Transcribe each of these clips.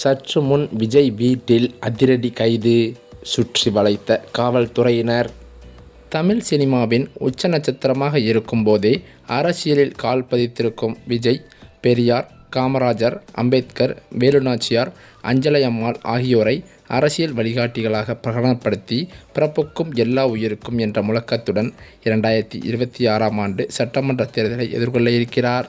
சற்று முன் விஜய் வீட்டில் அதிரடி கைது சுற்றி வளைத்த காவல்துறையினர். தமிழ் சினிமாவின் உச்ச நட்சத்திரமாக இருக்கும்போதே அரசியலில் கால் பதித்திருக்கும் விஜய் பெரியார் காமராஜர் அம்பேத்கர் வேலுநாச்சியார் அஞ்சலை அம்மாள் ஆகியோரை அரசியல் வழிகாட்டிகளாக பிரகடனப்படுத்தி பிறப்புக்கும் எல்லா உயிருக்கும் என்ற முழக்கத்துடன் இரண்டாயிரத்தி இருபத்தி ஆறாம் ஆண்டு சட்டமன்ற தேர்தலை எதிர்கொள்ள இருக்கிறார்.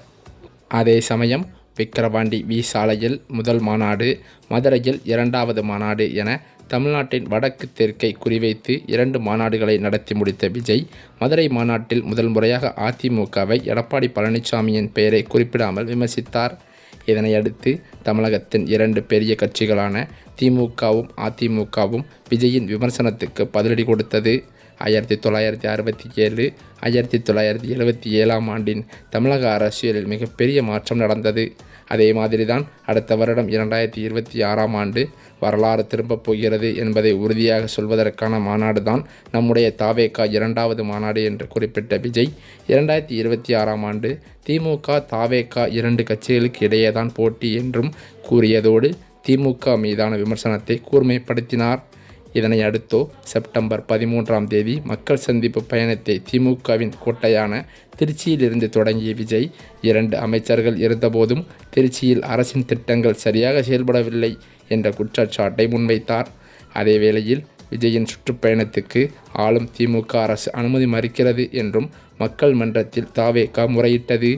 அதே சமயம் விக்கிரவாண்டி வி சாலையில் முதல் மாநாடு மதுரையில் இரண்டாவது மாநாடு என தமிழ்நாட்டின் வடக்கு தெற்கை குறிவைத்து இரண்டு மாநாடுகளை நடத்தி முடித்த விஜய் மதுரை மாநாட்டில் முதல் முறையாக அதிமுகவை எடப்பாடி பழனிசாமியின் பெயரை குறிப்பிடாமல் விமர்சித்தார். இதனையடுத்து தமிழகத்தின் இரண்டு பெரிய கட்சிகளான திமுகவும் அதிமுகவும் விஜயின் விமர்சனத்துக்கு பதிலடி கொடுத்தது. ஆயிரத்தி தொள்ளாயிரத்தி அறுபத்தி ஏழு ஆயிரத்தி தொள்ளாயிரத்தி எழுபத்தி ஏழாம் ஆண்டின் தமிழக அரசியலில் மிகப்பெரிய மாற்றம் நடந்தது. அதே மாதிரி தான் அடுத்த வருடம் இரண்டாயிரத்தி இருபத்தி ஆறாம் ஆண்டு வரலாறு திரும்பப் போகிறது என்பதை உறுதியாக சொல்வதற்கான மாநாடு தான் நம்முடைய தாவேகா இரண்டாவது மாநாடு என்று குறிப்பிட்ட விஜய் இரண்டாயிரத்தி இருபத்தி ஆறாம் ஆண்டு திமுக தாவேகா இரண்டு கட்சிகளுக்கு இடையேதான் போட்டி என்றும் கூறியதோடு திமுக மீதான விமர்சனத்தை கூர்மைப்படுத்தினார். இதனை அடுத்தோ செப்டம்பர் பதிமூன்றாம் தேதி மக்கள் சந்திப்பு பயணத்தை திமுகவின் கோட்டையான திருச்சியிலிருந்து தொடங்கிய விஜய் இரண்டு அமைச்சர்கள் இருந்தபோதும் திருச்சியில் அரசின் திட்டங்கள் சரியாக செயல்படவில்லை என்ற குற்றச்சாட்டை முன்வைத்தார். அதே வேளையில் விஜயின் சுற்றுப்பயணத்துக்கு ஆளும் திமுக அரசு அனுமதி மறுக்கிறது என்றும் மக்கள் மன்றத்தில் தாவேகா முறையிட்டது.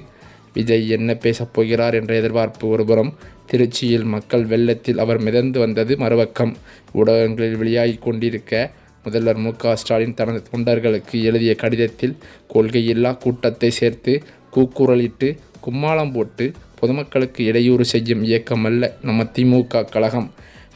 விஜய் என்ன பேசப் போகிறார் என்ற எதிர்பார்ப்பு ஒருபுறம் திருச்சியில் மக்கள் வெள்ளத்தில் அவர் மிதந்து வந்தது மறுபக்கம். ஊடகங்களில் வெளியாகி கொண்டிருக்க முதல்வர் மு க ஸ்டாலின் தனது தொண்டர்களுக்கு எழுதிய கடிதத்தில் கொள்கையில்லா கூட்டத்தை சேர்த்து கூக்குரலிட்டு கும்மாளம் போட்டு பொதுமக்களுக்கு இடையூறு செய்யும் இயக்கம் அல்ல நம்ம திமுக கழகம்.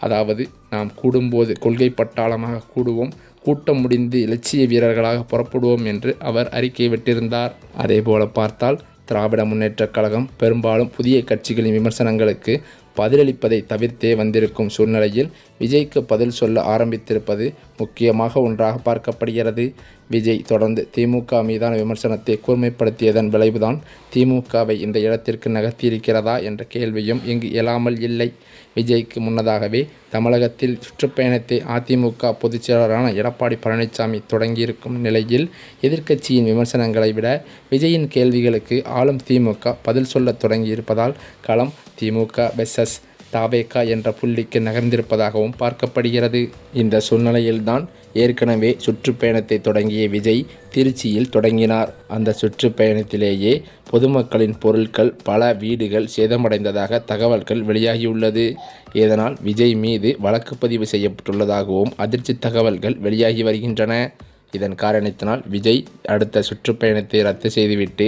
அதாவது நாம் கூடும்போது கொள்கை பட்டாளமாக கூடுவோம் கூட்டம் முடிந்து இலட்சிய வீரர்களாக புறப்படுவோம் என்று அவர் அறிக்கை விட்டிருந்தார். அதேபோல பார்த்தால் திராவிட முன்னேற்றக் கழகம் பெரும்பாலும் புதிய கட்சிகளின் விமர்சனங்களுக்கு பதிலளிப்பதை தவிர்த்தே வந்திருக்கும் சூழ்நிலையில் விஜய்க்கு பதில் சொல்ல ஆரம்பித்திருப்பது முக்கியமாக ஒன்றாக பார்க்கப்படுகிறது. விஜய் தொடர்ந்து திமுக மீதான விமர்சனத்தை கூர்மைப்படுத்தியதன் விளைவுதான் திமுகவை இந்த இடத்திற்கு நகர்த்தியிருக்கிறதா என்ற கேள்வியும் இங்கு எழாமல் இல்லை. விஜய்க்கு முன்னதாகவே தமிழகத்தில் சுற்றுப்பயணத்தை அதிமுக பொதுச்செயலரான எடப்பாடி பழனிசாமி தொடங்கியிருக்கும் நிலையில் எதிர்க்கட்சியின் விமர்சனங்களை விட விஜயின் கேள்விகளுக்கு ஆளும் திமுக பதில் சொல்லத் தொடங்கியிருப்பதால் களம் திமுக வெர்சஸ் தாவேகா என்ற புள்ளிக்கு நகர்ந்திருப்பதாகவும் பார்க்கப்படுகிறது. இந்த சூழ்நிலையில்தான் ஏற்கனவே சுற்றுப்பயணத்தை தொடங்கிய விஜய் திருச்சியில் தொடங்கினார். அந்த சுற்றுப்பயணத்திலேயே பொதுமக்களின் பொருட்கள் பல வீடுகள் சேதமடைந்ததாக தகவல்கள் வெளியாகியுள்ளது. இதனால் விஜய் மீது வழக்கு பதிவு செய்யப்பட்டுள்ளதாகவும் அதிர்ச்சி தகவல்கள் வெளியாகி வருகின்றன. இதன் காரணத்தினால் விஜய் அடுத்த சுற்றுப்பயணத்தை ரத்து செய்துவிட்டு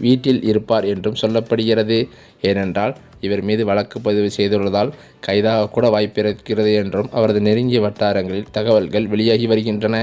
வீட்டில் இருப்பார் என்றும் சொல்லப்படுகிறது. ஏனென்றால் இவர் மீது வழக்கு பதிவு செய்துள்ளதால் கைதாக கூட வாய்ப்பிருக்கிறது என்றும் அவரது நெருங்கிய வட்டாரங்களில் தகவல்கள் வெளியாகி வருகின்றன.